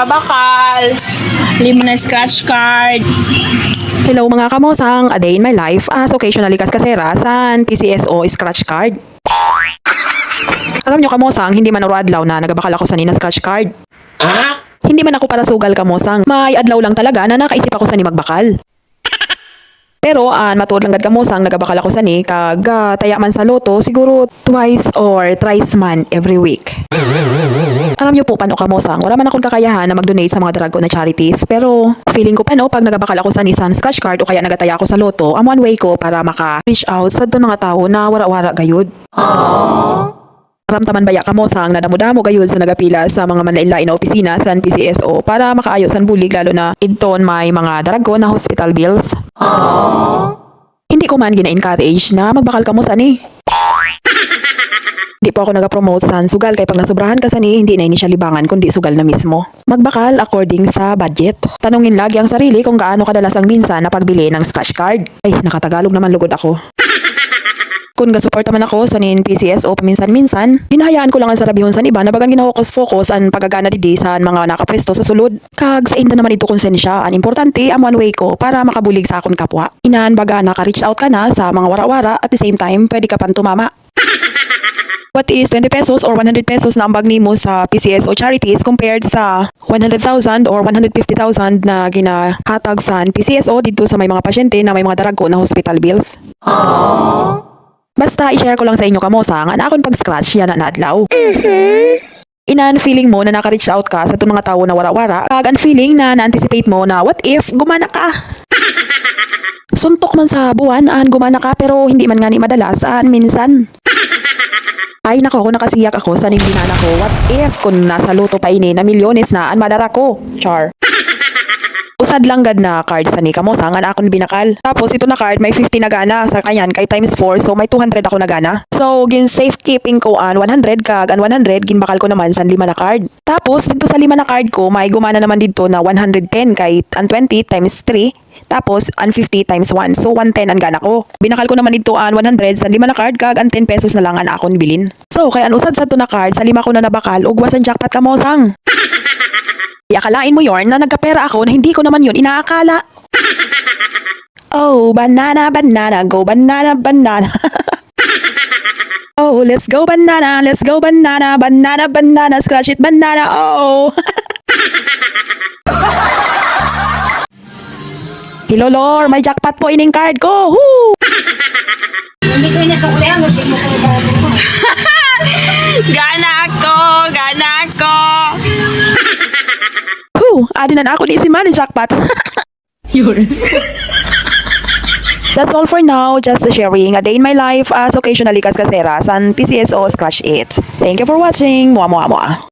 pabakal. Lima na scratch card. Hello mga kamosang, a day in my life as occasionally kaskasera san PCSO scratch card. Alam nyo kamosang, hindi man adlaw na nagabakal ako sa nina scratch card. Hindi man ako para sugal kamosang, may adlaw lang talaga na nakaisip ako sa ni magbakal. Pero an matuod lang gad kamosang nagabakal ako sa ni kag ah, taya man sa loto siguro twice or thrice man every week. Alam niyo po paano kamosang, wala man akong kakayahan na mag-donate sa mga drago na charities. Pero feeling ko pa no, pag nagabakal ako sa Nissan Scratch Card o kaya nagataya ako sa loto, ang one way ko para maka-reach out sa doon mga tao na wara-wara gayud. Ramtaman baya kamosang na damo-damo gayud sa nagapila sa mga manlain-lain na opisina sa PCSO para makaayo sa bulig lalo na inton may mga darago na hospital bills. Hindi ko man gina-encourage na magbakal ka mo sa ni. Di po ako nag-promote sa sugal kay pag nasubrahan ka sa ni, hindi na ini libangan kundi sugal na mismo. Magbakal according sa budget. Tanungin lagi ang sarili kung gaano kadalas ang minsan na pagbili ng scratch card. Ay, nakatagalog naman lugod ako. Kung gasuporta man ako sa nin PCS o paminsan-minsan, hinahayaan ko lang ang sarabihon sa iba na bagang ginahokus-focus ang pagagana didi sa mga nakapwesto sa sulod. Kag sa inda naman ito konsensya, ang importante ang one way ko para makabulig sa akong kapwa. Inan baga naka-reach out ka na sa mga wara-wara at the same time pwede ka pang tumama. Is 20 pesos or 100 pesos na ang bag nimo sa PCS o charities compared sa 100,000 or 150,000 na ginahatag sa PCSO dito sa may mga pasyente na may mga darago na hospital bills? Basta i-share ko lang sa inyo kamosa nga na akong pag-scratch yan na naadlaw. Inan feeling mo na naka-reach out ka sa itong mga tao na wara-wara kag ang feeling na na-anticipate mo na what if gumana ka? Suntok man sa buwan, an gumana ka pero hindi man nga ni madalas, an minsan. Ay nako, kung nakasiyak ako sa ning binana ko, what if kung nasa luto pa ini na milyones na an madara ko? Char. Usad lang gad na card sa ni kamo sangan akon binakal. Tapos ito na card may 50 na gana sa kayan kay times 4 so may 200 ako na gana. So gin safekeeping ko an 100 kag an 100 ginbakal ko naman sa lima na card. Tapos dito sa lima na card ko may gumana naman dito na 110 kay an 20 times 3 tapos an 50 times 1 so 110 ang gana ko. Binakal ko naman dito an 100 sa lima na card kag an 10 pesos na lang an akon bilin. So kay an usad sa to na card sa lima ko na nabakal ug wasan jackpot ka mo sang. Iakalain mo yorn na nagkapera ako na hindi ko naman yun inaakala. Oh, banana, banana, go banana, banana. oh, let's go banana, let's go banana, banana, banana, scratch it, banana, oh. Hilolor, may jackpot po ining card ko. Woo! Hindi ko inasukli ang gusto mo ko bago mo. Gana ako, gana ako. Whew, adi na na ako ni si man jackpot. That's all for now. Just sharing a day in my life as occasionally kaskasera san PCSO Scratch It. Thank you for watching. Mua mua mua.